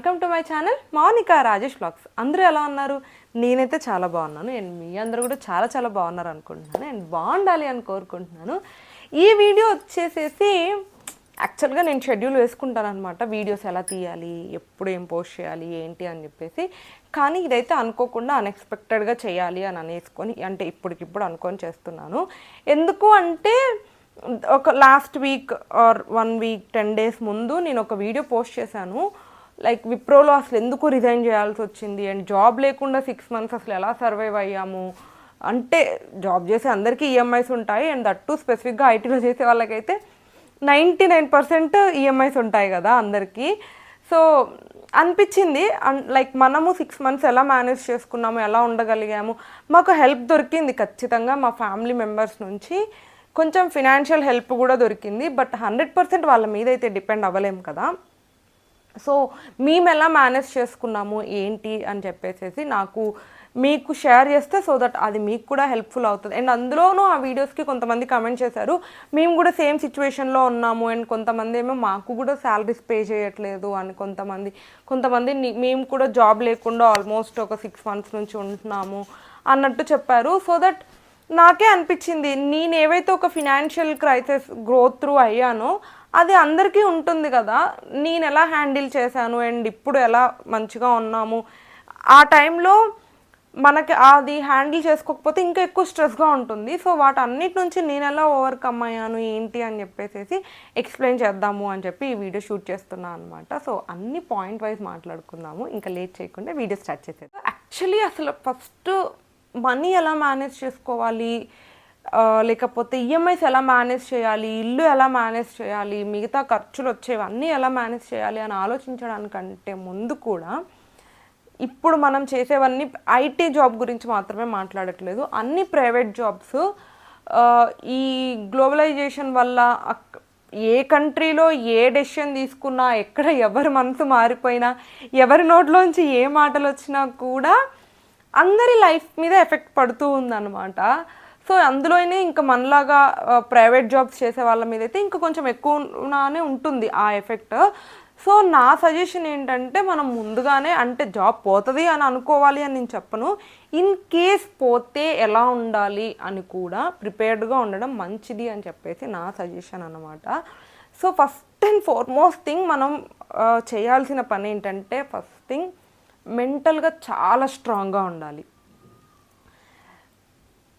Welcome to my channel Mounika Rajesh blogs అందరూ ఎలా ఉన్నారు? నేనైతే చాలా బాగున్నాను. అండ్ మీ అందరూ కూడా చాలా చాలా బాగున్నారు అనుకుంటున్నాను. అండ్ బాగుండాలి అని కోరుకుంటున్నాను. ఈ వీడియో వచ్చేసేసి యాక్చువల్గా నేను షెడ్యూల్ వేసుకుంటాను అనమాట వీడియోస్ ఎలా తీయాలి ఎప్పుడు ఏం పోస్ట్ చేయాలి ఏంటి అని చెప్పేసి. కానీ ఇదైతే అనుకోకుండా అన్ఎక్స్పెక్టెడ్గా చేయాలి అని అనేసుకొని అంటే ఇప్పటికిప్పుడు అనుకొని చేస్తున్నాను. ఎందుకు అంటే ఒక last week or one week ten days ముందు నేను ఒక వీడియో పోస్ట్ చేశాను. లైక్ విప్రోలో అసలు ఎందుకు రిజైన్ చేయాల్సి వచ్చింది? అండ్ జాబ్ లేకుండా సిక్స్ మంత్స్ అసలు ఎలా సర్వైవ్ అయ్యాము? అంటే జాబ్ చేసే అందరికీ ఈఎంఐస్ ఉంటాయి. అండ్ దట్ టు స్పెసిఫిక్గా ఐటీలో చేసే వాళ్ళకైతే నైంటీ నైన్ పర్సెంట్ ఈఎంఐస్ ఉంటాయి కదా అందరికీ. సో అనిపించింది. లైక్ మనము సిక్స్ మంత్స్ ఎలా మేనేజ్ చేసుకున్నాము? ఎలా ఉండగలిగాము? మాకు హెల్ప్ దొరికింది ఖచ్చితంగా మా ఫ్యామిలీ మెంబర్స్ నుంచి. కొంచెం ఫినాన్షియల్ హెల్ప్ కూడా దొరికింది. బట్ హండ్రెడ్ పర్సెంట్ వాళ్ళ మీద అయితే డిపెండ్ అవ్వలేము కదా. సో మేము ఎలా మేనేజ్ చేసుకున్నాము ఏంటి అని చెప్పేసి నాకు మీకు షేర్ చేస్తే సో దట్ అది మీకు కూడా హెల్ప్ఫుల్ అవుతుంది. అండ్ అందులోనూ ఆ వీడియోస్కి కొంతమంది కమెంట్ చేశారు మేము కూడా సేమ్ సిచ్యువేషన్లో ఉన్నాము అండ్ కొంతమంది ఏమో మాకు కూడా శాలరీస్ పే చేయట్లేదు అని కొంతమంది కొంతమంది మేము కూడా జాబ్ లేకుండా ఆల్మోస్ట్ ఒక సిక్స్ మంత్స్ నుంచి ఉంటున్నాము అన్నట్టు చెప్పారు. సో దట్ నాకే అనిపించింది. నేను ఏవైతే ఒక ఫినాన్షియల్ క్రైసిస్ గ్రోత్ త్రూ అయ్యానో అది అందరికీ ఉంటుంది కదా. నేను ఎలా హ్యాండిల్ చేశాను అండ్ ఇప్పుడు ఎలా మంచిగా ఉన్నాము? ఆ టైంలో మనకి అది హ్యాండిల్ చేసుకోకపోతే ఇంకా ఎక్కువ స్ట్రెస్గా ఉంటుంది. సో వాటన్నిటి నుంచి నేను ఎలా ఓవర్కమ్ అయ్యాను ఏంటి అని చెప్పేసి ఎక్స్ప్లెయిన్ చేద్దాము అని చెప్పి ఈ వీడియో షూట్ చేస్తున్నాను అనమాట సో అన్ని పాయింట్ వైజ్ మాట్లాడుకుందాము. ఇంకా లేట్ చేయకుండా వీడియో స్టార్ట్ చేసేది యాక్చువల్లీ అసలు ఫస్ట్ మనీ ఎలా మేనేజ్ చేసుకోవాలి? లేకపోతే ఈఎంఐస్ ఎలా మేనేజ్ చేయాలి? ఇల్లు ఎలా మేనేజ్ చేయాలి? మిగతా ఖర్చులు వచ్చేవన్నీ ఎలా మేనేజ్ చేయాలి అని ఆలోచించడానికంటే ముందు కూడా ఇప్పుడు మనం చేసేవన్నీ ఐటీ జాబ్ గురించి మాత్రమే మాట్లాడట్లేదు. అన్ని ప్రైవేట్ జాబ్స్ ఈ గ్లోబలైజేషన్ వల్ల అక్- ఏ కంట్రీలో ఏ డెసిషన్ తీసుకున్నా ఎక్కడ ఎవరి మనసు మారిపోయినా ఎవరి నోట్లోంచి ఏ మాటలు వచ్చినా కూడా అందరి లైఫ్ మీద ఎఫెక్ట్ పడుతూ ఉందన్నమాట. సో అందులోనే ఇంకా మనలాగా ప్రైవేట్ జాబ్స్ చేసే వాళ్ళ మీద అయితే ఇంకా కొంచెం ఎక్కువనే ఉంటుంది ఆ ఎఫెక్ట్. సో నా సజెషన్ ఏంటంటే మనం ముందుగానే అంటే జాబ్ పోతుంది అని అనుకోవాలి అని నేను చెప్పను. ఇన్ కేస్ పోతే ఎలా ఉండాలి అని కూడా ప్రిపేర్డ్గా ఉండడం మంచిది అని చెప్పేసి నా సజెషన్ అనమాట so first and foremost thing మనం చేయాల్సిన పని ఏంటంటే ఫస్ట్ థింగ్ మెంటల్గా చాలా స్ట్రాంగ్గా ఉండాలి.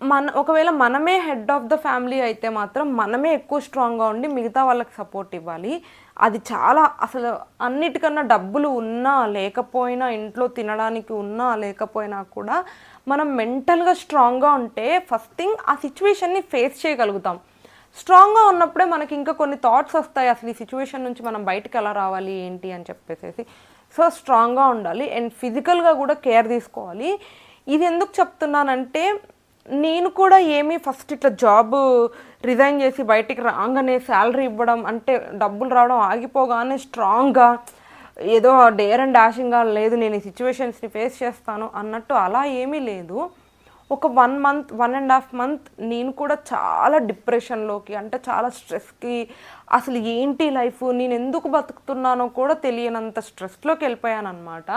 మన ఒకవేళ మనమే హెడ్ ఆఫ్ ద ఫ్యామిలీ అయితే మాత్రం మనమే ఎక్కువ స్ట్రాంగ్గా ఉండి మిగతా వాళ్ళకి సపోర్ట్ ఇవ్వాలి. అది చాలా అసలు అన్నిటికన్నా డబ్బులు ఉన్నా లేకపోయినా ఇంట్లో తినడానికి ఉన్నా లేకపోయినా కూడా మనం మెంటల్గా స్ట్రాంగ్గా ఉంటే ఫస్ట్ థింగ్ ఆ సిచ్యువేషన్ని ఫేస్ చేయగలుగుతాం. స్ట్రాంగ్గా ఉన్నప్పుడే మనకి ఇంకా కొన్ని థాట్స్ వస్తాయి. అసలు ఈ సిచ్యువేషన్ నుంచి మనం బయటకు ఎలా రావాలి ఏంటి అని చెప్పేసి సో స్ట్రాంగ్గా ఉండాలి అండ్ ఫిజికల్గా కూడా కేర్ తీసుకోవాలి. ఇది ఎందుకు చెప్తున్నానంటే నేను కూడా ఏమీ ఫస్ట్ ఇట్లా జాబ్ రిజైన్ చేసి బయటికి రాగానే శాలరీ ఇవ్వడం అంటే డబ్బులు రావడం ఆగిపోగానే స్ట్రాంగ్గా ఏదో డేర్ అండ్ డాషింగ్గా లేదు నేను ఈ సిచ్యువేషన్స్ని ఫేస్ చేస్తాను అన్నట్టు అలా ఏమీ లేదు. ఒక one month one and half month నేను కూడా చాలా డిప్రెషన్లోకి అంటే చాలా స్ట్రెస్కి అసలు ఏంటి లైఫ్ నేను ఎందుకు బతుకుతున్నానో కూడా తెలియనంత స్ట్రెస్లోకి వెళ్ళిపోయాను అనమాట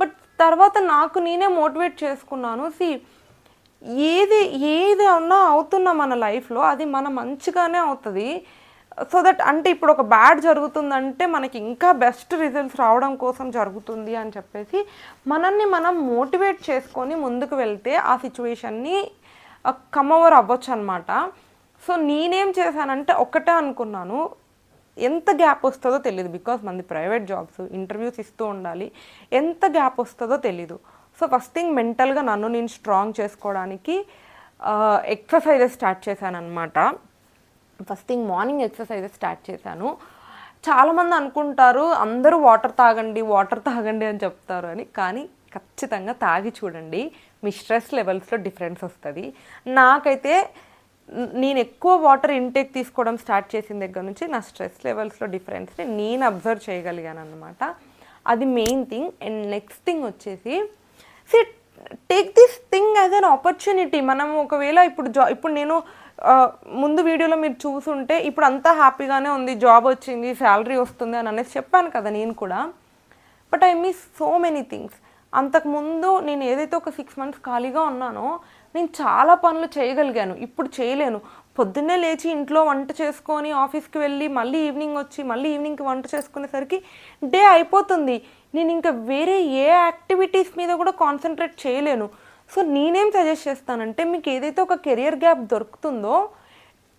బట్ తర్వాత నాకు నేనే మోటివేట్ చేసుకున్నాను. సి ఏది ఏది అన్నా అవుతున్నా మన లైఫ్లో అది మన మంచిగానే అవుతుంది. సో దట్ అంటే ఇప్పుడు ఒక బ్యాడ్ జరుగుతుందంటే మనకి ఇంకా బెస్ట్ రిజల్ట్స్ రావడం కోసం జరుగుతుంది అని చెప్పేసి మనల్ని మనం మోటివేట్ చేసుకొని ముందుకు వెళ్తే ఆ సిచ్యువేషన్ని కమ్ ఓవర్ అవ్వచ్చు అనమాట సో నేనేం చేశానంటే ఒక్కటే అనుకున్నాను. ఎంత గ్యాప్ వస్తుందో తెలియదు బికాస్ మంది ప్రైవేట్ జాబ్స్ ఇంటర్వ్యూస్ ఇస్తూ ఉండాలి. ఎంత గ్యాప్ వస్తుందో తెలీదు. సో ఫస్ట్ థింగ్ మెంటల్గా నన్ను నేను స్ట్రాంగ్ చేసుకోవడానికి ఎక్సర్సైజెస్ స్టార్ట్ చేశాను అనమాట first thing morning exercises start చేశాను. చాలామంది అనుకుంటారు అందరూ వాటర్ తాగండి వాటర్ తాగండి అని చెప్తారు అని. కానీ ఖచ్చితంగా తాగి చూడండి మీ స్ట్రెస్ లెవెల్స్లో డిఫరెన్స్ వస్తుంది. నాకైతే నేను ఎక్కువ వాటర్ ఇంటేక్ తీసుకోవడం స్టార్ట్ చేసిన దగ్గర నుంచి నా స్ట్రెస్ లెవెల్స్లో డిఫరెన్స్ని నేను అబ్జర్వ్ చేయగలిగాను అనమాట అది main thing. And next thing వచ్చేసి see take this thing as an opportunity. మనం ఒకవేళ ఇప్పుడు జా ఇప్పుడు నేను ముందు వీడియోలో మీరు చూసుంటే ఇప్పుడు అంతా హ్యాపీగానే ఉంది జాబ్ వచ్చింది శాలరీ వస్తుంది అని అనేసి చెప్పాను కదా నేను కూడా. But I miss so many things అంతకుముందు నేను ఏదైతే ఒక సిక్స్ మంత్స్ ఖాళీగా ఉన్నానో నేను చాలా పనులు చేయగలిగాను. ఇప్పుడు చేయలేను. పొద్దున్నే లేచి ఇంట్లో వంట చేసుకొని ఆఫీస్కి వెళ్ళి మళ్ళీ ఈవినింగ్ వచ్చి మళ్ళీ ఈవినింగ్కి వంట చేసుకునేసరికి డే అయిపోతుంది. నేను ఇంకా వేరే ఏ యాక్టివిటీస్ మీద కూడా కాన్సన్ట్రేట్ చేయలేను. సో నేనేం సజెస్ట్ చేస్తానంటే మీకు ఏదైతే ఒక కెరియర్ గ్యాప్ దొరుకుతుందో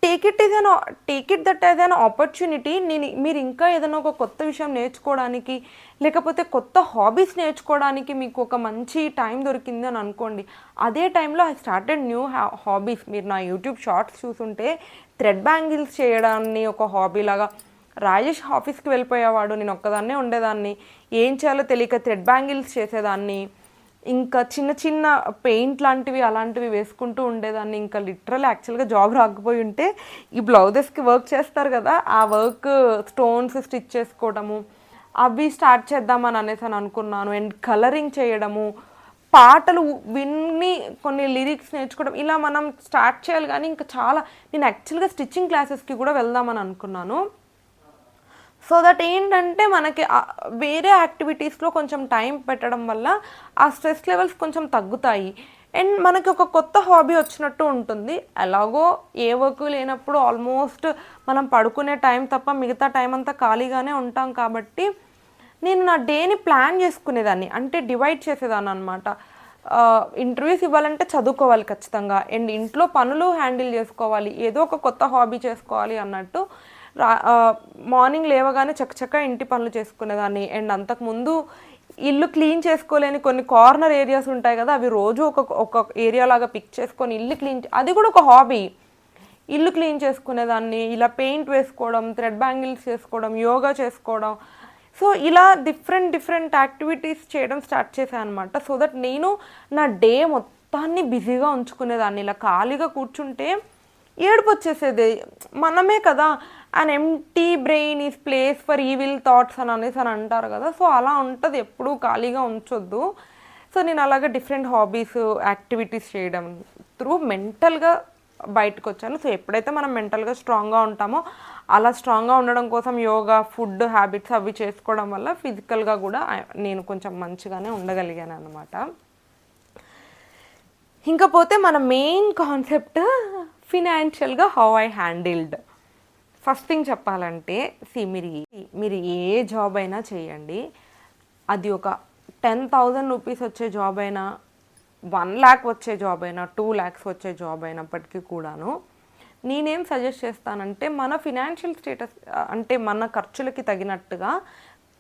take it is an take it that as an opportunity నేను మీరు ఇంకా ఏదైనా ఒక కొత్త విషయం నేర్చుకోవడానికి లేకపోతే కొత్త హాబీస్ నేర్చుకోవడానికి మీకు ఒక మంచి టైం దొరికింది అని అనుకోండి. అదే టైంలో ఐ స్టార్టెడ్ న్యూ హాబీస్ మీరు నా యూట్యూబ్ షార్ట్స్ చూసుంటే థ్రెడ్ బ్యాంగిల్స్ చేయడాన్ని ఒక హాబీ లాగా రాజేష్ ఆఫీస్కి వెళ్ళిపోయేవాడు నేను ఒక్కదాన్నే ఉండేదాన్ని. ఏం చేయాలో తెలియక థ్రెడ్ బ్యాంగిల్స్ చేసేదాన్ని. ఇంకా చిన్న చిన్న పెయింట్ లాంటివి అలాంటివి వేసుకుంటూ ఉండేదాన్ని. ఇంకా లిటరల్ యాక్చువల్గా జాబ్ రాకపోయి ఉంటే ఈ బ్లౌజెస్కి వర్క్ చేస్తారు కదా ఆ వర్క్ స్టోన్స్ స్టిచ్ చేసుకోవడము అవి స్టార్ట్ చేద్దామని అనేసి అని అనుకున్నాను. అండ్ కలరింగ్ చేయడము పాటలు విన్ని కొన్ని లిరిక్స్ నేర్చుకోవడం ఇలా మనం స్టార్ట్ చేయాలి. కానీ ఇంకా చాలా నేను యాక్చువల్గా స్టిచ్చింగ్ క్లాసెస్కి కూడా వెళ్దామని అనుకున్నాను. సో దట్ ఏంటంటే మనకి వేరే యాక్టివిటీస్లో కొంచెం టైం పెట్టడం వల్ల ఆ స్ట్రెస్ లెవెల్స్ కొంచెం తగ్గుతాయి. అండ్ మనకి ఒక కొత్త హాబీ వచ్చినట్టు ఉంటుంది. ఎలాగో ఏ వర్క్ లేనప్పుడు ఆల్మోస్ట్ మనం పడుకునే టైం తప్ప మిగతా టైం అంతా ఖాళీగానే ఉంటాం కాబట్టి నేను నా డేని ప్లాన్ చేసుకునేదాన్ని. అంటే డివైడ్ చేసేదాన్ని అనమాట ఇంటర్వ్యూస్ ఇవ్వాలంటే చదువుకోవాలి ఖచ్చితంగా. అండ్ ఇంట్లో పనులు హ్యాండిల్ చేసుకోవాలి. ఏదో ఒక కొత్త హాబీ చేసుకోవాలి అన్నట్టు రా మార్నింగ్ లేవగానే చక్కచక్క ఇంటి పనులు చేసుకునేదాన్ని. అండ్ అంతకుముందు ఇల్లు క్లీన్ చేసుకోలేని కొన్ని కార్నర్ ఏరియాస్ ఉంటాయి కదా అవి రోజు ఒక ఒక ఏరియా లాగా పిక్ చేసుకొని ఇల్లు క్లీన్ అది కూడా ఒక హాబీ ఇల్లు క్లీన్ చేసుకునేదాన్ని ఇలా పెయింట్ వేసుకోవడం థ్రెడ్ బ్యాంగిల్స్ చేసుకోవడం యోగా చేసుకోవడం. సో ఇలా డిఫరెంట్ డిఫరెంట్ యాక్టివిటీస్ చేయడం స్టార్ట్ చేశాను అనమాట సో దట్ నేను నా డే మొత్తాన్ని బిజీగా ఉంచుకునేదాన్ని. ఇలా ఖాళీగా కూర్చుంటే ఏడుపు వచ్చేసేది. మనమే కదా and empty brain is place for evil thoughts అని అనేసి అని అంటారు కదా. సో అలా ఉంటుంది. ఎప్పుడూ ఖాళీగా ఉంచొద్దు. సో నేను అలాగే డిఫరెంట్ హాబీస్ యాక్టివిటీస్ చేయడం త్రూ మెంటల్గా బయటకు వచ్చాను. సో ఎప్పుడైతే మనం మెంటల్గా స్ట్రాంగ్గా ఉంటామో అలా స్ట్రాంగ్గా ఉండడం కోసం యోగా ఫుడ్ హ్యాబిట్స్ అవి చేసుకోవడం వల్ల ఫిజికల్గా కూడా నేను కొంచెం మంచిగానే ఉండగలిగాను అనమాట ఇంకా పోతే మన main concept ఫినాన్షియల్గా how I handled first thing చెప్పాలంటే సి మీరు మీరు ఏ జాబ్ అయినా చేయండి. అది ఒక టెన్ థౌజండ్ రూపీస్ వచ్చే జాబ్ అయినా వన్ ల్యాక్ వచ్చే జాబ్ అయినా టూ ల్యాక్స్ వచ్చే జాబ్ అయినప్పటికీ కూడాను నేనేం సజెస్ట్ చేస్తానంటే మన ఫినాన్షియల్ స్టేటస్ అంటే మన ఖర్చులకి తగినట్టుగా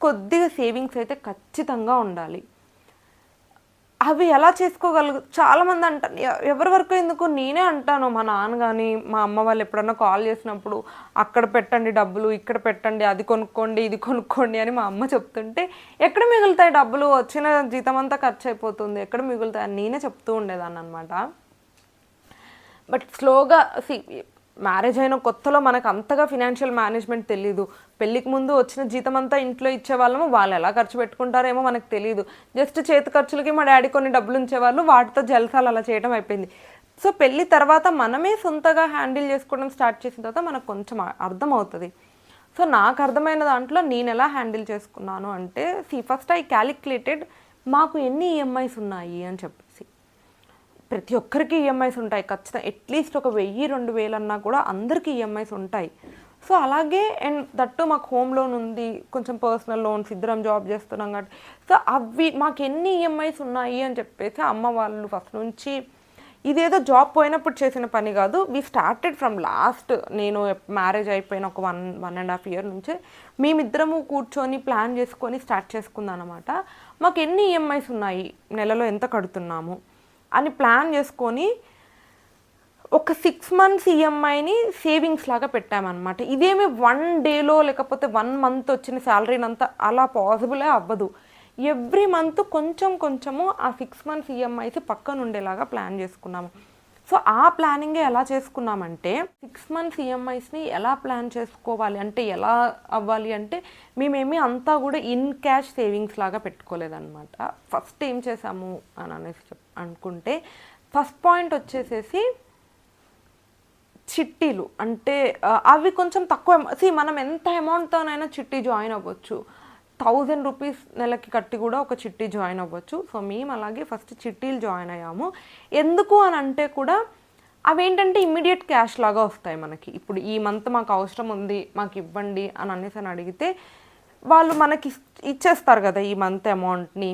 కొద్దిగా సేవింగ్స్ అయితే ఖచ్చితంగా ఉండాలి. అవి ఎలా చేసుకోగలుగు? చాలామంది అంటారు ఎవరి వరకు ఎందుకు? నేనే అంటాను. మా నాన్న కానీ మా అమ్మ వాళ్ళు ఎప్పుడన్నా కాల్ చేసినప్పుడు అక్కడ పెట్టండి డబ్బులు ఇక్కడ పెట్టండి అది కొనుక్కోండి ఇది కొనుక్కోండి అని మా అమ్మ చెప్తుంటే ఎక్కడ మిగులుతాయి డబ్బులు? వచ్చిన జీతం అంతా ఖర్చు అయిపోతుంది ఎక్కడ మిగులుతాయి? అని నేనే చెప్తూ ఉండేదాన్ని అనమాట బట్ స్లోగా సి మ్యారేజ్ అయిన కొత్తలో మనకు అంతగా ఫినాన్షియల్ మేనేజ్మెంట్ తెలియదు పెళ్ళికి ముందు వచ్చిన జీతం అంతా ఇంట్లో ఇచ్చేవాళ్ళము వాళ్ళు ఎలా ఖర్చు పెట్టుకుంటారేమో మనకు తెలియదు జస్ట్ చేతి ఖర్చులకి మా డాడీ కొన్ని డబ్బులు ఉంచేవాళ్ళు వాటితో జలసాలు అలా చేయడం అయిపోయింది. సో పెళ్ళి తర్వాత మనమే సొంతగా హ్యాండిల్ చేసుకోవడం స్టార్ట్ చేసిన తర్వాత మనకు కొంచెం అర్థమవుతుంది. సో నాకు అర్థమైన దాంట్లో నేను ఎలా హ్యాండిల్ చేసుకున్నాను అంటే సి ఫస్ట్ ఐ క్యాలిక్యులేటెడ్ మాకు ఎన్ని ఈఎంఐస్ ఉన్నాయి? అని చెప్పి. ప్రతి ఒక్కరికి ఈఎంఐస్ ఉంటాయి. ఖచ్చితంగా అట్లీస్ట్ ఒక వెయ్యి రెండు వేలు అన్నా కూడా అందరికీ ఈఎంఐస్ ఉంటాయి. సో అలాగే అండ్ దట్టు మాకు హోమ్ లోన్ ఉంది. కొంచెం పర్సనల్ లోన్స్ ఇద్దరం జాబ్ చేస్తున్నాం కాబట్టి. సో అవి మాకు ఎన్ని ఈఎంఐస్ ఉన్నాయి అని చెప్పేసి అమ్మ వాళ్ళు ఫస్ట్ నుంచి ఇదేదో జాబ్ పోయినప్పుడు చేసిన పని కాదు. వీ స్టార్టెడ్ ఫ్రమ్ లాస్ట్ నేను మ్యారేజ్ అయిపోయిన ఒక one one and half year నుంచే మేమిద్దరము కూర్చొని ప్లాన్ చేసుకొని స్టార్ట్ చేసుకుందాం అనమాట మాకు ఎన్ని ఈఎంఐస్ ఉన్నాయి? నెలలో ఎంత కడుతున్నాము? అని ప్లాన్ చేసుకొని ఒక సిక్స్ మంత్స్ ఈఎంఐని సేవింగ్స్ లాగా పెట్టామన్నమాట. ఇదేమి వన్ డేలో లేకపోతే వన్ మంత్ వచ్చిన శాలరీని అంతా అలా పాసిబులే అవ్వదు. ఎవ్రీ మంత్ కొంచెం కొంచెము ఆ సిక్స్ మంత్స్ ఈఎంఐస్ పక్కన ఉండేలాగా ప్లాన్ చేసుకున్నాము. సో ఆ ప్లానింగే ఎలా చేసుకున్నామంటే సిక్స్ మంత్స్ ఈఎంఐస్ని ఎలా ప్లాన్ చేసుకోవాలి? అంటే ఎలా అవ్వాలి? అంటే మేమేమి అంతా కూడా ఇన్ క్యాష్ సేవింగ్స్ లాగా పెట్టుకోలేదన్నమాట. ఫస్ట్ ఏం చేసాము అని అనేసి చెప్ అనుకుంటే ఫస్ట్ పాయింట్ వచ్చేసేసి చిట్టీలు. అంటే అవి కొంచెం తక్కువ సి మనం ఎంత అమౌంట్తోనైనా చిట్టి జాయిన్ అవ్వచ్చు. థౌజండ్ రూపీస్ నెలకి కట్టి కూడా ఒక చిట్టి జాయిన్ అవ్వచ్చు. సో మేము అలాగే ఫస్ట్ చిట్టీలు జాయిన్ అయ్యాము. ఎందుకు అని అంటే కూడా అవేంటంటే ఇమ్మీడియట్ క్యాష్ లాగా వస్తాయి మనకి. ఇప్పుడు ఈ మంత్ మాకు అవసరం ఉంది మాకు ఇవ్వండి అని అనేసి అని అడిగితే వాళ్ళు మనకి ఇచ్చేస్తారు కదా ఈ మంత్ అమౌంట్ని.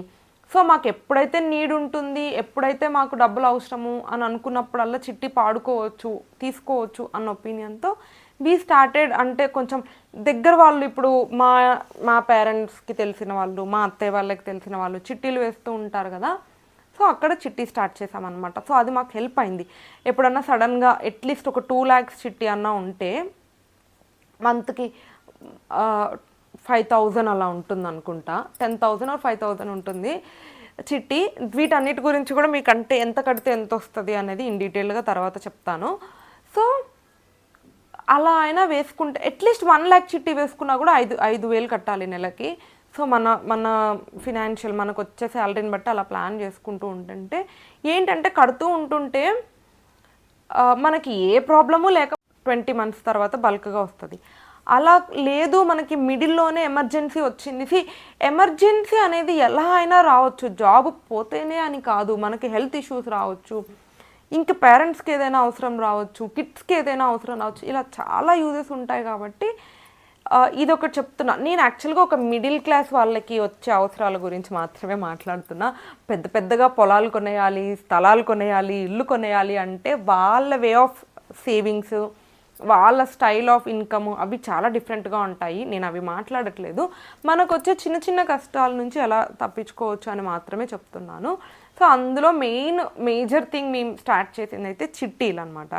సో మాకు ఎప్పుడైతే నీడ్ ఉంటుంది ఎప్పుడైతే మాకు డబ్బులు అవసరము అని అనుకున్నప్పుడల్లా చిట్టి పాడుకోవచ్చు తీసుకోవచ్చు అన్న ఒపీనియన్తో బీ స్టార్టెడ్ అంటే కొంచెం దగ్గర వాళ్ళు ఇప్పుడు మా మా పేరెంట్స్కి తెలిసిన వాళ్ళు మా అత్తయ్య వాళ్ళకి తెలిసిన వాళ్ళు చిట్టీలు వేస్తూ ఉంటారు కదా. సో అక్కడ చిట్టి స్టార్ట్ చేసామన్నమాట సో అది మాకు హెల్ప్ అయింది. ఎప్పుడన్నా సడన్గా అట్లీస్ట్ ఒక టూ ల్యాక్స్ చిట్టి అన్నా ఉంటే మంత్కి ఫైవ్ థౌజండ్ అలా ఉంటుంది అనుకుంటా ten thousand or five thousand ఉంటుంది. చిట్టి వీటన్నిటి గురించి కూడా మీకు అంటే ఎంత కడితే ఎంత వస్తుంది అనేది ఇన్ డీటెయిల్గా తర్వాత చెప్తాను. సో అలా అయినా వేసుకుంటే అట్లీస్ట్ వన్ ల్యాక్ చిట్టి వేసుకున్నా కూడా ఐదు ఐదు వేలు కట్టాలి నెలకి. సో మన మన ఫినాన్షియల్ మనకు వచ్చే శాలరీని బట్టి అలా ప్లాన్ చేసుకుంటూ ఉంటుంటే ఏంటంటే కడుతూ ఉంటుంటే మనకి ఏ ప్రాబ్లము లేక ట్వంటీ మంత్స్ తర్వాత బల్క్గా వస్తుంది. అలా లేదు మనకి మిడిల్లోనే ఎమర్జెన్సీ వచ్చింది. సి ఎమర్జెన్సీ అనేది ఎలా అయినా రావచ్చు. జాబ్ పోతేనే అని కాదు. మనకి హెల్త్ ఇష్యూస్ రావచ్చు. ఇంకా పేరెంట్స్కి ఏదైనా అవసరం రావచ్చు కిడ్స్కి ఏదైనా అవసరం రావచ్చు ఇలా చాలా యూజెస్ ఉంటాయి కాబట్టి ఇది ఒకటి చెప్తున్నా. నేను యాక్చువల్గా ఒక మిడిల్ క్లాస్ వాళ్ళకి వచ్చే అవసరాల గురించి మాత్రమే మాట్లాడుతున్నా. పెద్ద పెద్దగా పొలాలు కొనేయాలి స్థలాలు కొనేయాలి ఇల్లు కొనేయాలి అంటే వాళ్ళ వే ఆఫ్ సేవింగ్స్ వాళ్ళ స్టైల్ ఆఫ్ ఇన్కమ్ అవి చాలా డిఫరెంట్గా ఉంటాయి. నేను అవి మాట్లాడట్లేదు. మనకు వచ్చే చిన్న చిన్న కష్టాల నుంచి ఎలా తప్పించుకోవచ్చు అని మాత్రమే చెప్తున్నాను. సో అందులో మెయిన్ మేజర్ థింగ్ మేము స్టార్ట్ చేసింది అయితే చిట్టీలు అనమాట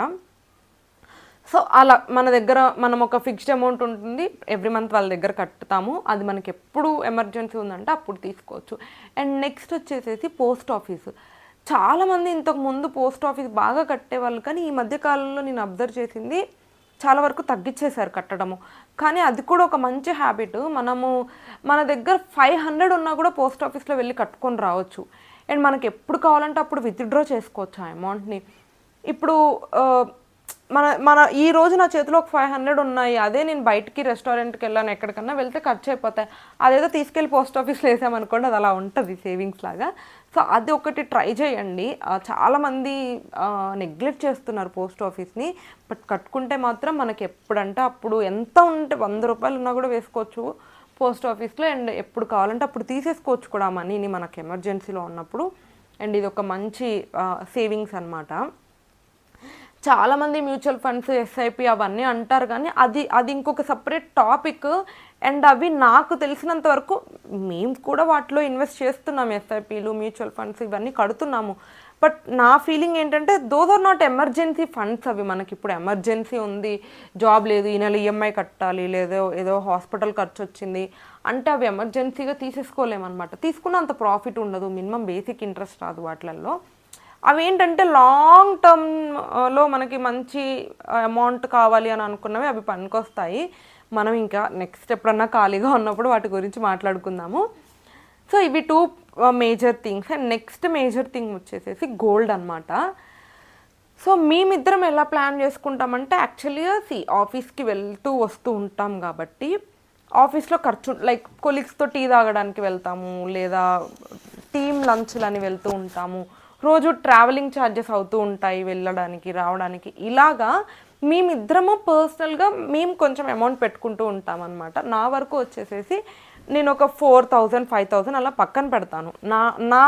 సో అలా మన దగ్గర మనం ఒక ఫిక్స్డ్ అమౌంట్ ఉంటుంది ఎవ్రీ మంత్ వాళ్ళ దగ్గర కట్టుతాము. అది మనకి ఎప్పుడు ఎమర్జెన్సీ ఉందంటే అప్పుడు తీసుకోవచ్చు. అండ్ నెక్స్ట్ వచ్చేసేసి పోస్ట్ ఆఫీస్. చాలామంది ఇంతకు ముందు పోస్ట్ ఆఫీస్ బాగా కట్టేవాళ్ళు కానీ ఈ మధ్య కాలంలో నేను అబ్జర్వ్ చేసింది చాలా వరకు తగ్గించేశారు కట్టడము. కానీ అది కూడా ఒక మంచి హ్యాబిట్. మనము మన దగ్గర ఫైవ్ హండ్రెడ్ ఉన్నా కూడా పోస్ట్ ఆఫీస్లో వెళ్ళి కట్టుకొని రావచ్చు. అండ్ మనకి ఎప్పుడు కావాలంటే అప్పుడు విత్డ్రా చేసుకోవచ్చు ఆ అమౌంట్ని ఇప్పుడు మన మన ఈ రోజు నా చేతిలో ఒక ఫైవ్ హండ్రెడ్ ఉన్నాయి. అదే నేను బయటికి రెస్టారెంట్కి వెళ్ళాను ఎక్కడికన్నా వెళ్తే ఖర్చు అయిపోతాయి. అదేదో తీసుకెళ్ళి పోస్ట్ ఆఫీస్లో వేసామనుకోండి అది అలా ఉంటుంది సేవింగ్స్ లాగా. సో అది ఒకటి ట్రై చేయండి. చాలామంది నెగ్లెక్ట్ చేస్తున్నారు పోస్ట్ ఆఫీస్ని బట్ కట్టుకుంటే మాత్రం మనకి ఎప్పుడంటే అప్పుడు ఎంత ఉంటే వంద రూపాయలు ఉన్నా కూడా వేసుకోవచ్చు. పోస్ట్ ఆఫీస్లో అండ్ ఎప్పుడు కావాలంటే అప్పుడు తీసేసుకోవచ్చు కూడా ఆ మనీని మనకి ఎమర్జెన్సీలో ఉన్నప్పుడు. అండ్ ఇది ఒక మంచి సేవింగ్స్ అన్నమాట. చాలామంది మ్యూచువల్ ఫండ్స్ ఎస్ఐపి అవన్నీ అంటారు కానీ అది అది ఇంకొక సపరేట్ టాపిక్. అండ్ అవి నాకు తెలిసినంత వరకు మేము కూడా వాటిలో ఇన్వెస్ట్ చేస్తున్నాం ఎస్ఐపిలు మ్యూచువల్ ఫండ్స్ ఇవన్నీ కడుతున్నాము. బట్ నా ఫీలింగ్ ఏంటంటే those are not emergency funds అవి మనకి ఇప్పుడు ఎమర్జెన్సీ ఉంది జాబ్ లేదు ఈ నెల ఈఎంఐ కట్టాలి లేదో ఏదో హాస్పిటల్ ఖర్చు వచ్చింది అంటే అవి ఎమర్జెన్సీగా తీసేసుకోలేమన్నమాట. తీసుకున్న అంత ప్రాఫిట్ ఉండదు మినిమం బేసిక్ ఇంట్రెస్ట్ రాదు వాటిలలో అవి ఏంటంటే లాంగ్ టర్మ్లో మనకి మంచి అమౌంట్ కావాలి అని అనుకున్నవి అవి పనికొస్తాయి. మనం ఇంకా నెక్స్ట్ ఎప్పుడన్నా ఖాళీగా ఉన్నప్పుడు వాటి గురించి మాట్లాడుకుందాము. సో ఇవి two major things and next major thing వచ్చేసేసి గోల్డ్ అనమాట సో మేమిద్దరం ఎలా ప్లాన్ చేసుకుంటామంటే యాక్చువల్గా సి ఆఫీస్కి వెళ్తూ వస్తూ ఉంటాం కాబట్టి ఆఫీస్లో ఖర్చు లైక్ కొలీగ్స్తో టీ తాగడానికి వెళ్తాము లేదా టీమ్ లంచ్లని వెళ్తూ ఉంటాము. రోజు ట్రావెలింగ్ ఛార్జెస్ అవుతూ ఉంటాయి వెళ్ళడానికి రావడానికి. ఇలాగా మేమిద్దరము పర్సనల్గా మేము కొంచెం అమౌంట్ పెట్టుకుంటూ ఉంటామన్నమాట. నా వరకు వచ్చేసేసి నేను ఒక ఫోర్ థౌజండ్ ఫైవ్ థౌజండ్ అలా పక్కన పెడతాను. నా నా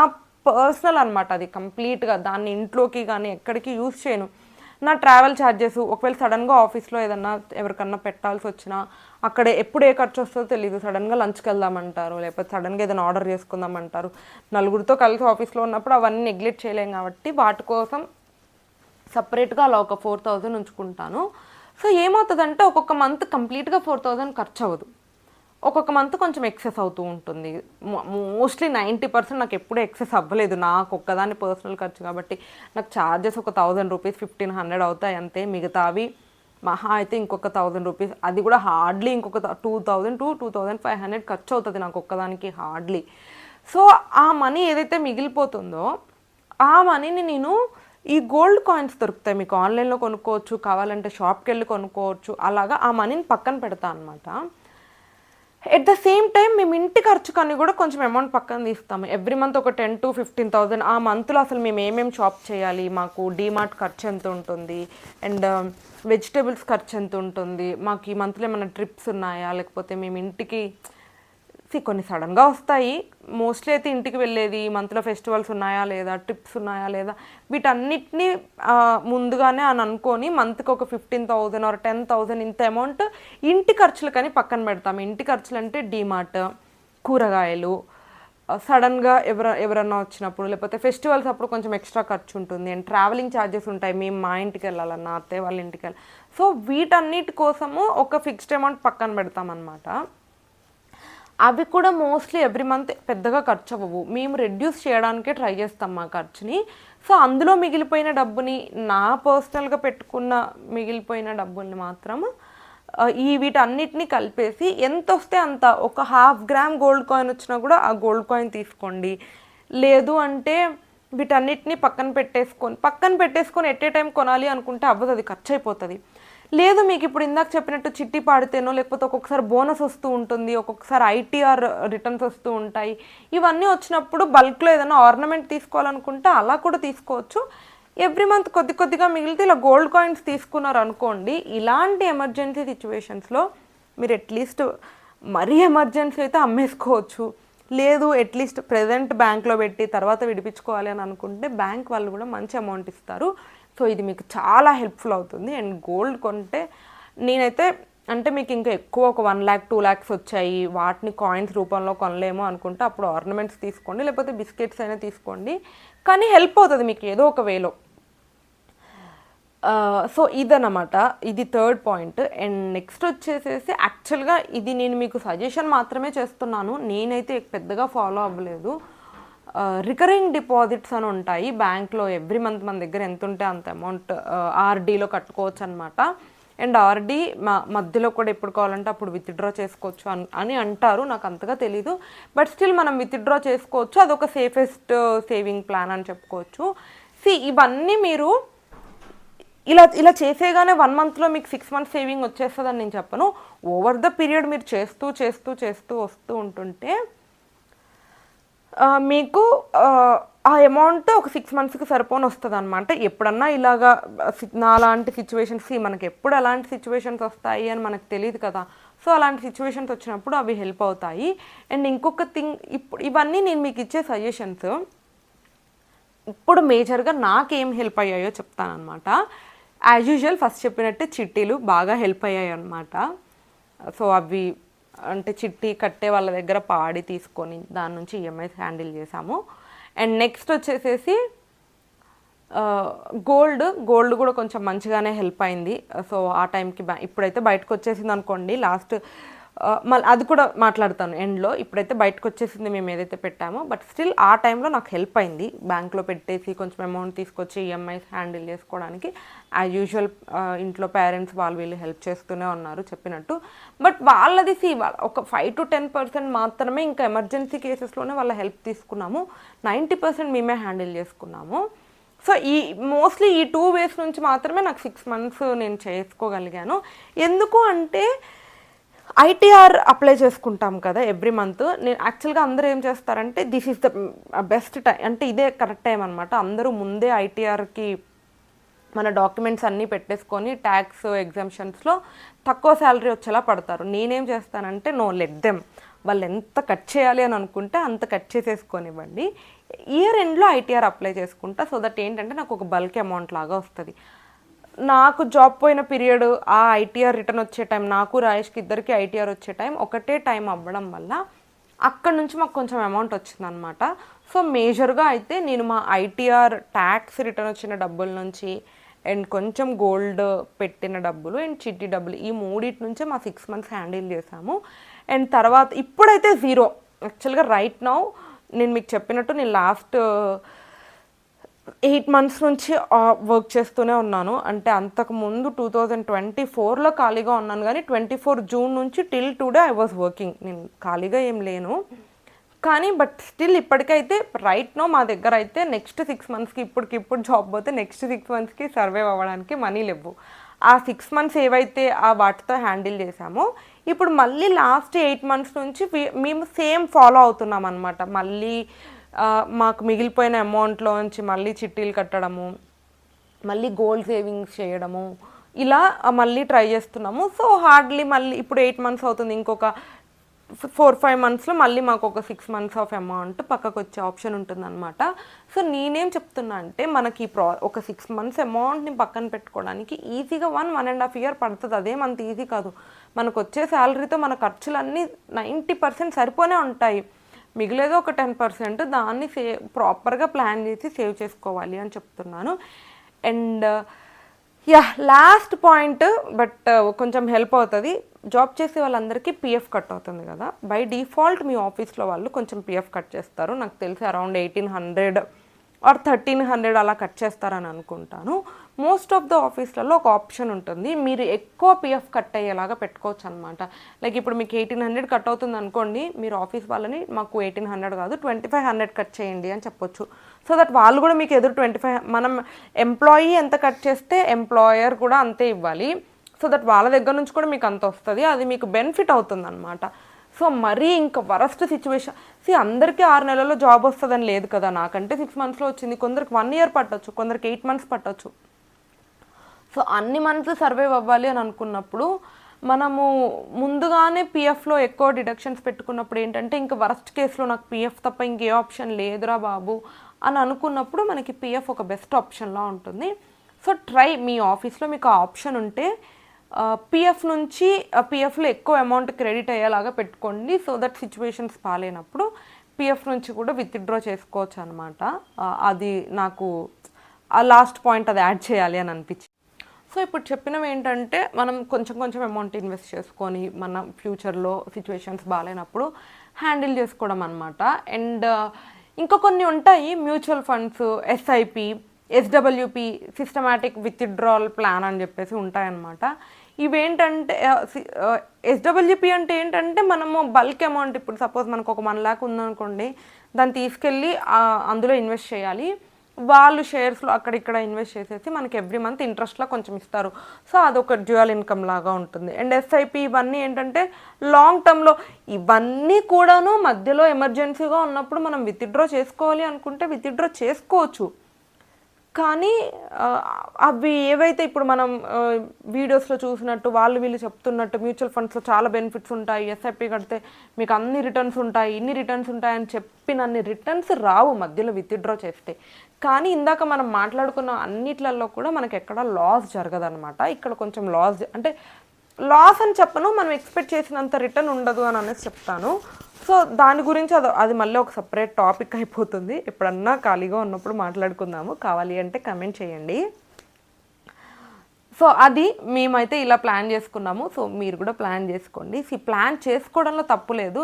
పర్సనల్ అనమాట అది కంప్లీట్గా దాన్ని ఇంట్లోకి కానీ ఎక్కడికి యూస్ చేయను. నా ట్రావెల్ ఛార్జెస్ ఒకవేళ సడన్గా ఆఫీస్లో ఏదన్నా ఎవరికన్నా పెట్టాల్సి వచ్చినా అక్కడ ఎప్పుడు ఏ ఖర్చు వస్తుందో తెలియదు సడన్గా లంచ్కి వెళ్దామంటారు లేకపోతే సడన్గా ఏదైనా ఆర్డర్ చేసుకుందామంటారు. నలుగురితో కలిసి ఆఫీస్లో ఉన్నప్పుడు అవన్నీ నెగ్లెక్ట్ చేయలేం కాబట్టి వాటి కోసం సపరేట్గా అలా ఒక ఫోర్ థౌజండ్ ఉంచుకుంటాను. సో ఏమవుతుందంటే ఒక్కొక్క మంత్ కంప్లీట్గా ఫోర్ థౌజండ్ ఖర్చు అవ్వదు ఒక్కొక్క మంత్ కొంచెం ఎక్సెస్ అవుతూ ఉంటుంది. మోస్ట్లీ నైంటీ పర్సెంట్ నాకు ఎప్పుడూ ఎక్సెస్ అవ్వలేదు. నాకు ఒక్కదాని పర్సనల్ ఖర్చు కాబట్టి నాకు ఛార్జెస్ ఒక థౌజండ్ రూపీస్ ఫిఫ్టీన్ హండ్రెడ్ అవుతాయి అంతే. మిగతావి మహా అయితే ఇంకొక థౌజండ్ రూపీస్ అది కూడా హార్డ్లీ ఇంకొక two thousand to two thousand five hundred ఖర్చు అవుతుంది నాకు ఒక్కదానికి హార్డ్లీ సో ఆ మనీ ఏదైతే మిగిలిపోతుందో ఆ మనీని నేను ఈ గోల్డ్ కాయిన్స్ దొరుకుతాయి. మీకు ఆన్లైన్లో కొనుక్కోవచ్చు కావాలంటే షాప్కి వెళ్ళి కొనుక్కోవచ్చు. అలాగా ఆ మనీని పక్కన పెడతా అనమాట ఎట్ ద సేమ్ టైం మేము ఇంటి ఖర్చు కానీ కూడా కొంచెం అమౌంట్ పక్కన తీస్తాము. ఎవ్రీ మంత్ ఒక టెన్ టు ఫిఫ్టీన్ థౌసండ్ ఆ మంత్లో అసలు మేము ఏమేమి షాప్ చేయాలి? మాకు డీమార్ట్ ఖర్చు ఎంత ఉంటుంది? అండ్ వెజిటేబుల్స్ um, ఖర్చు ఎంత ఉంటుంది? మాకు ఈ మంత్లో ఏమైనా ట్రిప్స్ ఉన్నాయా? లేకపోతే మేము ఇంటికి సి కొన్ని సడన్గా వస్తాయి. మోస్ట్లీ అయితే ఇంటికి వెళ్ళేది మంత్లో ఫెస్టివల్స్ ఉన్నాయా లేదా ట్రిప్స్ ఉన్నాయా లేదా వీటన్నిటిని ముందుగానే అని అనుకొని మంత్కి ఒక fifteen thousand or ten thousand ఇంత అమౌంట్ ఇంటి ఖర్చులు కానీ పక్కన పెడతాం. ఇంటి ఖర్చులు అంటే డీమార్ట్ కూరగాయలు సడన్గా ఎవర ఎవరన్నా వచ్చినప్పుడు లేకపోతే ఫెస్టివల్స్ అప్పుడు కొంచెం ఎక్స్ట్రా ఖర్చు ఉంటుంది. అండ్ ట్రావెలింగ్ ఛార్జెస్ ఉంటాయి. మేము మా ఇంటికి వెళ్ళాలన్నా అత్తయ్య వాళ్ళ ఇంటికి వెళ్ళాలి సో వీటన్నిటి కోసము ఒక ఫిక్స్డ్ అమౌంట్ పక్కన పెడతామన్నమాట. అవి కూడా మోస్ట్లీ ఎవ్రీ మంత్ పెద్దగా ఖర్చు అవ్వవు మేము రెడ్యూస్ చేయడానికే ట్రై చేస్తాం మా ఖర్చుని. సో అందులో మిగిలిపోయిన డబ్బుని నా పర్సనల్గా పెట్టుకున్న మిగిలిపోయిన డబ్బుల్ని మాత్రం ఈ వీటన్నిటిని కలిపేసి ఎంత వస్తే అంత ఒక హాఫ్ గ్రామ్ గోల్డ్ కాయిన్ వచ్చినా కూడా ఆ గోల్డ్ కాయిన్ తీసుకోండి. లేదు అంటే వీటన్నిటిని పక్కన పెట్టేసుకొని పక్కన పెట్టేసుకొని ఎట్ ఏ టైం కొనాలి అనుకుంటే అవ్వదు అది ఖర్చు అయిపోతుంది లేదు మీకు ఇప్పుడు ఇందాక చెప్పినట్టు చిట్టి పాడితేనో లేకపోతే ఒక్కొక్కసారి బోనస్ వస్తూ ఉంటుంది ఒక్కొక్కసారి ఐటీఆర్ రిటర్న్స్ వస్తూ ఉంటాయి. ఇవన్నీ వచ్చినప్పుడు బల్క్లో ఏదైనా ఆర్నమెంట్ తీసుకోవాలనుకుంటే అలా కూడా తీసుకోవచ్చు. ఎవ్రీ మంత్ కొద్ది కొద్దిగా మిగిలితే ఇలా గోల్డ్ కాయిన్స్ తీసుకున్నారు అనుకోండి ఇలాంటి ఎమర్జెన్సీ సిచ్యువేషన్స్లో మీరు అట్లీస్ట్ మరీ ఎమర్జెన్సీ అయితే అమ్మేసుకోవచ్చు. లేదు అట్లీస్ట్ ప్రెజెంట్ బ్యాంక్లో పెట్టి తర్వాత విడిపించుకోవాలి అని అనుకుంటే బ్యాంక్ వాళ్ళు కూడా మంచి అమౌంట్ ఇస్తారు. సో ఇది మీకు చాలా హెల్ప్ఫుల్ అవుతుంది. అండ్ గోల్డ్ కొంటే నేనైతే అంటే మీకు ఇంకా ఎక్కువ ఒక వన్ ల్యాక్ టూ ల్యాక్స్ వచ్చాయి. వాటిని కాయిన్స్ రూపంలో కొనలేము అనుకుంటే అప్పుడు ఆర్నమెంట్స్ తీసుకోండి. లేకపోతే బిస్కెట్స్ అయినా తీసుకోండి. కానీ హెల్ప్ అవుతుంది మీకు ఏదో ఒక వేలో. సో ఇదన్నమాట. ఇది థర్డ్ పాయింట్. అండ్ నెక్స్ట్ వచ్చేసేసి యాక్చువల్గా ఇది నేను మీకు సజెషన్ మాత్రమే చేస్తున్నాను. నేనైతే పెద్దగా ఫాలో అవ్వలేదు. రికరింగ్ డిపాజిట్స్ అని ఉంటాయి. బ్యాంక్లో ఎవ్రీ మంత్ మన దగ్గర ఎంత ఉంటే అంత అమౌంట్ ఆర్డీలో కట్టుకోవచ్చు అనమాట అండ్ ఆర్డీ మా మధ్యలో కూడా ఎప్పుడు కావాలంటే అప్పుడు విత్డ్రా చేసుకోవచ్చు అని అని అంటారు. నాకు అంతగా తెలీదు. బట్ స్టిల్ మనం విత్డ్రా చేసుకోవచ్చు. అదొక సేఫెస్ట్ సేవింగ్ ప్లాన్ అని చెప్పుకోవచ్చు. సి ఇవన్నీ మీరు ఇలా ఇలా చేసేగానే వన్ మంత్లో మీకు సిక్స్ మంత్స్ సేవింగ్ వచ్చేస్తుందని నేను చెప్పను. ఓవర్ ద పీరియడ్ మీరు చేస్తూ చేస్తూ చేస్తూ వస్తూ ఉంటుంటే మీకు ఆ, అమౌంట్ ఒక సిక్స్ మంత్స్కి సరిపోని వస్తుంది అనమాట ఎప్పుడన్నా ఇలాగా సి- నా అలాంటి సిచ్యువేషన్స్ మనకి ఎప్పుడు అలాంటి సిచ్యువేషన్స్ వస్తాయి అని మనకు తెలియదు కదా. సో అలాంటి సిచ్యువేషన్స్ వచ్చినప్పుడు అవి హెల్ప్ అవుతాయి. అండ్ ఇంకొక థింగ్ ఇప్పుడు ఇవన్నీ నేను మీకు ఇచ్చే సజెషన్స్ ఇప్పుడు మేజర్గా నాకేం హెల్ప్ అయ్యాయో చెప్తానమాట యాజ్ యూజువల్ ఫస్ట్ చెప్పినట్టే చిట్టీలు బాగా హెల్ప్ అయ్యాయి అనమాట సో అవి అంటే చిట్టి కట్టే వాళ్ళ దగ్గర పాడి తీసుకొని దాని నుంచి ఈఎంఐస్ హ్యాండిల్ చేసాము అండ్ నెక్స్ట్ వచ్చేసేసి గోల్డ్ గోల్డ్ కూడా కొంచెం మంచిగానే హెల్ప్ అయింది. సో ఆ టైంకి ఇప్పుడైతే బయటకు వచ్చేసింది అనుకోండి లాస్ట్ మళ్ళీ అది కూడా మాట్లాడతాను ఎండ్లో. ఇప్పుడైతే బయటకు వచ్చేసింది మేము ఏదైతే పెట్టామో బట్ స్టిల్ ఆ టైంలో నాకు హెల్ప్ అయింది. బ్యాంక్లో పెట్టేసి కొంచెం అమౌంట్ తీసుకొచ్చి ఈఎంఐస్ హ్యాండిల్ చేసుకోవడానికి. ఆ యూజువల్ ఇంట్లో పేరెంట్స్ వాళ్ళు వీళ్ళు హెల్ప్ చేస్తూనే ఉన్నారు చెప్పినట్టు. బట్ వాళ్ళది సి ఒక ఫైవ్ టు టెన్ పర్సెంట్ మాత్రమే ఇంకా ఎమర్జెన్సీ కేసెస్లోనే వాళ్ళ హెల్ప్ తీసుకున్నాము. నైంటీ పర్సెంట్ మేమే హ్యాండిల్ చేసుకున్నాము. సో ఈ మోస్ట్లీ ఈ టూ వేస్ నుంచి మాత్రమే నాకు సిక్స్ మంత్స్ నేను చేసుకోగలిగాను. ఎందుకు అంటే ఐటీఆర్ అప్లై చేసుకుంటాం కదా ఎవ్రీ మంత్. నేను యాక్చువల్గా అందరూ ఏం చేస్తారంటే this is the best time అంటే ఇదే కరెక్ట్ టైం అనమాట అందరూ ముందే ఐటీఆర్కి మన డాక్యుమెంట్స్ అన్నీ పెట్టేసుకొని ట్యాక్స్ ఎగ్జామ్షన్స్లో తక్కువ శాలరీ వచ్చేలా పడతారు. నేనేం చేస్తానంటే నో లెట్ దెమ్. వాళ్ళు ఎంత కట్ చేయాలి అని అనుకుంటే అంత కట్ చేసేసుకొనివ్వండి. ఇయర్ ఎండ్లో ఐటీఆర్ అప్లై చేసుకుంటా సో దట్ ఏంటంటే నాకు ఒక బల్క్ అమౌంట్ లాగా వస్తుంది. నాకు జాబ్ పోయిన పీరియడ్ ఆ ఐటీఆర్ రిటర్న్ వచ్చే టైం నాకు రాయేష్కి ఇద్దరికి ఐటీఆర్ వచ్చే టైం ఒకటే టైం అవ్వడం వల్ల అక్కడ నుంచి మాకు కొంచెం అమౌంట్ వచ్చిందనమాట సో మేజర్గా అయితే నేను మా ఐటీఆర్ ట్యాక్స్ రిటర్న్ వచ్చిన డబ్బుల నుంచి అండ్ కొంచెం గోల్డ్ పెట్టిన డబ్బులు అండ్ చిట్టి డబ్బులు ఈ మూడింటి నుంచే మా సిక్స్ మంత్స్ హ్యాండిల్ చేసాము అండ్ తర్వాత ఇప్పుడైతే జీరో యాక్చువల్గా రైట్ నౌ నేను మీకు చెప్పినట్టు నేను లాస్ట్ ఎయిట్ మంత్స్ నుంచి వర్క్ చేస్తూనే ఉన్నాను. అంటే అంతకు ముందు టూ థౌజండ్ ట్వంటీ ఫోర్లో ఖాళీగా ఉన్నాను కానీ ట్వంటీ ఫోర్ జూన్ నుంచి till today I was working. నేను ఖాళీగా ఏం లేను. కానీ బట్ స్టిల్ ఇప్పటికైతే రైట్ నో మా దగ్గర అయితే నెక్స్ట్ సిక్స్ మంత్స్కి ఇప్పటికి ఇప్పుడు జాబ్ పోతే నెక్స్ట్ సిక్స్ మంత్స్కి సర్వైవ్ అవ్వడానికి మనీ లేవు. ఆ సిక్స్ మంత్స్ ఏవైతే ఆ వాటితో హ్యాండిల్ చేసామో ఇప్పుడు మళ్ళీ లాస్ట్ ఎయిట్ మంత్స్ నుంచి మేము సేమ్ ఫాలో అవుతున్నాం అనమాట మళ్ళీ మాకు మిగిలిపోయిన అమౌంట్లో నుంచి మళ్ళీ చిట్టీలు కట్టడము మళ్ళీ గోల్డ్ సేవింగ్స్ చేయడము ఇలా మళ్ళీ ట్రై చేస్తున్నాము. సో హార్డ్లీ మళ్ళీ ఇప్పుడు ఎయిట్ మంత్స్ అవుతుంది. ఇంకొక ఫోర్ ఫైవ్ మంత్స్లో మళ్ళీ మాకు ఒక సిక్స్ మంత్స్ ఆఫ్ అమౌంట్ పక్కకు వచ్చే ఆప్షన్ ఉంటుందన్నమాట. సో నేనేం చెప్తున్నా అంటే మనకి ఈ ప్రా ఒక సిక్స్ మంత్స్ అమౌంట్ని పక్కన పెట్టుకోవడానికి ఈజీగా one one and half year పడుతుంది. అదేమంత ఈజీ కాదు. మనకు వచ్చే శాలరీతో మన ఖర్చులన్నీ నైంటీ పర్సెంట్ సరిపోనే ఉంటాయి. మిగిలేదో ఒక టెన్ పర్సెంట్ దాన్ని సే ప్రాపర్గా ప్లాన్ చేసి సేవ్ చేసుకోవాలి అని చెప్తున్నాను. And yeah last point but కొంచెం హెల్ప్ అవుతుంది. జాబ్ చేసే వాళ్ళందరికీ పిఎఫ్ కట్ అవుతుంది కదా. బై డిఫాల్ట్ మీ ఆఫీస్లో వాళ్ళు కొంచెం పిఎఫ్ కట్ చేస్తారు. నాకు తెలిసి around eighteen hundred or thirteen hundred అలా కట్ చేస్తారని అనుకుంటాను. మోస్ట్ ఆఫ్ ద ఆఫీస్లలో ఒక ఆప్షన్ ఉంటుంది. మీరు ఎక్కువ పిఎఫ్ కట్ అయ్యేలాగా పెట్టుకోవచ్చు అనమాట లైక్ ఇప్పుడు మీకు ఎయిటీన్ హండ్రెడ్ కట్ అవుతుంది అనుకోండి మీరు ఆఫీస్ వాళ్ళని మాకు ఎయిటీన్ హండ్రెడ్ కాదు ట్వంటీ ఫైవ్ హండ్రెడ్ కట్ చేయండి అని చెప్పొచ్చు. సో దట్ వాళ్ళు కూడా మీకు ఎదురు ట్వంటీ ఫైవ్ మనం ఎంప్లాయీ ఎంత కట్ చేస్తే ఎంప్లాయర్ కూడా అంతే ఇవ్వాలి. సో దట్ వాళ్ళ దగ్గర నుంచి కూడా మీకు అంత వస్తుంది అది మీకు బెనిఫిట్ అవుతుంది అనమాట సో మరీ ఇంకా వరస్ట్ సిచ్యువేషన్ సి అందరికీ ఆరు నెలల్లో జాబ్ వస్తుందని లేదు కదా నాకంటే సిక్స్ మంత్స్లో వచ్చింది కొందరికి వన్ ఇయర్ పట్టొచ్చు కొందరికి ఎయిట్ మంత్స్ పట్టొచ్చు. సో అన్ని మంత్స్ సర్వైవ్ అవ్వాలి అని అనుకున్నప్పుడు మనము ముందుగానే పిఎఫ్లో ఎక్కువ డిడక్షన్స్ పెట్టుకున్నప్పుడు ఏంటంటే ఇంకా వరస్ట్ కేసులో నాకు పిఎఫ్ తప్ప ఇంకే ఆప్షన్ లేదురా బాబు అని అనుకున్నప్పుడు మనకి పిఎఫ్ ఒక బెస్ట్ ఆప్షన్లా ఉంటుంది. సో ట్రై మీ ఆఫీస్లో మీకు ఆ ఆప్షన్ ఉంటే పిఎఫ్ నుంచి పిఎఫ్లో ఎక్కువ అమౌంట్ క్రెడిట్ అయ్యేలాగా పెట్టుకోండి సో దట్ సిచ్యువేషన్స్ పాలేనప్పుడు పిఎఫ్ నుంచి కూడా విత్డ్రా చేసుకోవచ్చు అనమాట అది నాకు ఆ లాస్ట్ పాయింట్ అది యాడ్ చేయాలి అని అనిపించింది. సో ఇప్పుడు చెప్పినవి ఏంటంటే మనం కొంచెం కొంచెం అమౌంట్ ఇన్వెస్ట్ చేసుకొని మన ఫ్యూచర్లో సిచ్యువేషన్స్ బాగాలేనప్పుడు హ్యాండిల్ చేసుకోవడం అనమాట అండ్ uh, ఇంకా కొన్ని ఉంటాయి mutual funds SIP SWP systematic withdrawal plan అని చెప్పేసి ఉంటాయన్నమాట. ఇవేంటంటే uh, ఎస్డబ్ల్యూపి uh, అంటే ఏంటంటే మనము బల్క్ అమౌంట్ ఇప్పుడు సపోజ్ మనకు ఒక వన్ ల్యాక్ ఉందనుకోండి దాన్ని తీసుకెళ్ళి అందులో ఇన్వెస్ట్ చేయాలి. వాళ్ళు షేర్స్లో అక్కడ ఇక్కడ ఇన్వెస్ట్ చేసేసి మనకి ఎవ్రీ మంత్ ఇంట్రెస్ట్లో కొంచెం ఇస్తారు. సో అదొక డ్యూయల్ ఇన్కమ్ లాగా ఉంటుంది. అండ్ ఎస్ఐపి ఇవన్నీ ఏంటంటే లాంగ్ టర్మ్లో ఇవన్నీ కూడాను మధ్యలో ఎమర్జెన్సీగా ఉన్నప్పుడు మనం విత్డ్రా చేసుకోవాలి అనుకుంటే విత్డ్రా చేసుకోవచ్చు. కానీ అవి ఏవైతే ఇప్పుడు మనం వీడియోస్లో చూసినట్టు వాళ్ళు వీళ్ళు చెప్తున్నట్టు మ్యూచువల్ ఫండ్స్లో చాలా బెనిఫిట్స్ ఉంటాయి ఎస్ఐపి కడితే మీకు అన్ని రిటర్న్స్ ఉంటాయి ఇన్ని రిటర్న్స్ ఉంటాయని చెప్పినన్ని రిటర్న్స్ రావు మధ్యలో విత్డ్రా చేస్తే. కానీ ఇందాక మనం మాట్లాడుకున్న అన్నిట్లలో కూడా మనకి ఎక్కడ లాస్ జరగదన్నమాట. ఇక్కడ కొంచెం లాస్ అంటే లాస్ అని చెప్పను మనం ఎక్స్పెక్ట్ చేసినంత రిటర్న్ ఉండదు అని అనేసి చెప్తాను. సో దాని గురించి అది అది మళ్ళీ ఒక సపరేట్ టాపిక్ అయిపోతుంది. ఎప్పుడన్నా ఖాళీగా ఉన్నప్పుడు మాట్లాడుకుందాము. కావాలి అంటే కమెంట్ చేయండి. సో అది మేమైతే ఇలా ప్లాన్ చేసుకున్నాము. సో మీరు కూడా ప్లాన్ చేసుకోండి. ఈ ప్లాన్ చేసుకోవడంలో తప్పు లేదు.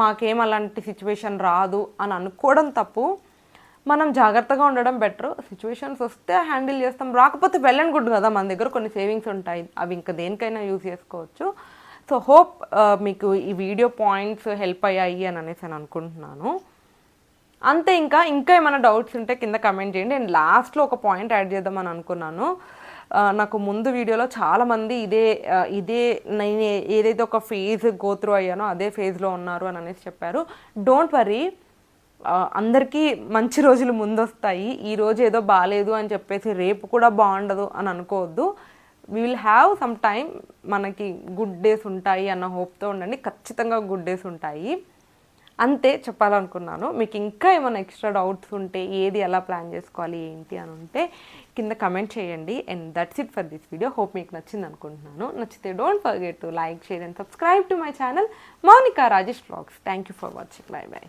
మాకేం అలాంటి సిచ్యువేషన్ రాదు అని అనుకోవడం తప్పు. మనం జాగ్రత్తగా ఉండడం బెటర్ సిచ్యువేషన్స్ వస్తే హ్యాండిల్ చేస్తాం. రాకపోతే వెల్ గుడ్డు గుడ్ కదా. మన దగ్గర కొన్ని సేవింగ్స్ ఉంటాయి. అవి ఇంకా దేనికైనా యూజ్ చేసుకోవచ్చు. సో హోప్ uh, మీకు ఈ వీడియో పాయింట్స్ హెల్ప్ అయ్యాయి అని అనేసి అని అనుకుంటున్నాను. అంతే ఇంకా ఇంకా ఏమైనా డౌట్స్ ఉంటే కింద కమెంట్ చేయండి. అండ్ లాస్ట్లో ఒక పాయింట్ యాడ్ చేద్దామని అనుకున్నాను. Uh, నాకు ముందు వీడియోలో చాలామంది ఇదే uh, ఇదే నేను ఏదైతే ఒక ఫేజ్ గోత్రూ అయ్యానో అదే ఫేజ్లో ఉన్నారు అని అనేసి చెప్పారు. డోంట్ వరీ అందరికీ మంచి రోజులు ముందొస్తాయి. ఈ రోజు ఏదో బాగాలేదు అని చెప్పేసి రేపు కూడా బాగుండదు అని అనుకోవద్దు. We will have some time మనకి గుడ్ డేస్ ఉంటాయి అన్న హోప్తో ఉండండి. ఖచ్చితంగా గుడ్ డేస్ ఉంటాయి. అంతే చెప్పాలనుకున్నాను. మీకు ఇంకా ఏమైనా ఎక్స్ట్రా డౌట్స్ ఉంటే ఏది ఎలా ప్లాన్ చేసుకోవాలి ఏంటి అని ఉంటే కింద కమెంట్ చేయండి. And that's it for this video hope మీకు నచ్చింది అనుకుంటున్నాను. నచ్చితే don't forget to like share and subscribe to my channel Mounika Rajesh blogs thank you for watching bye bye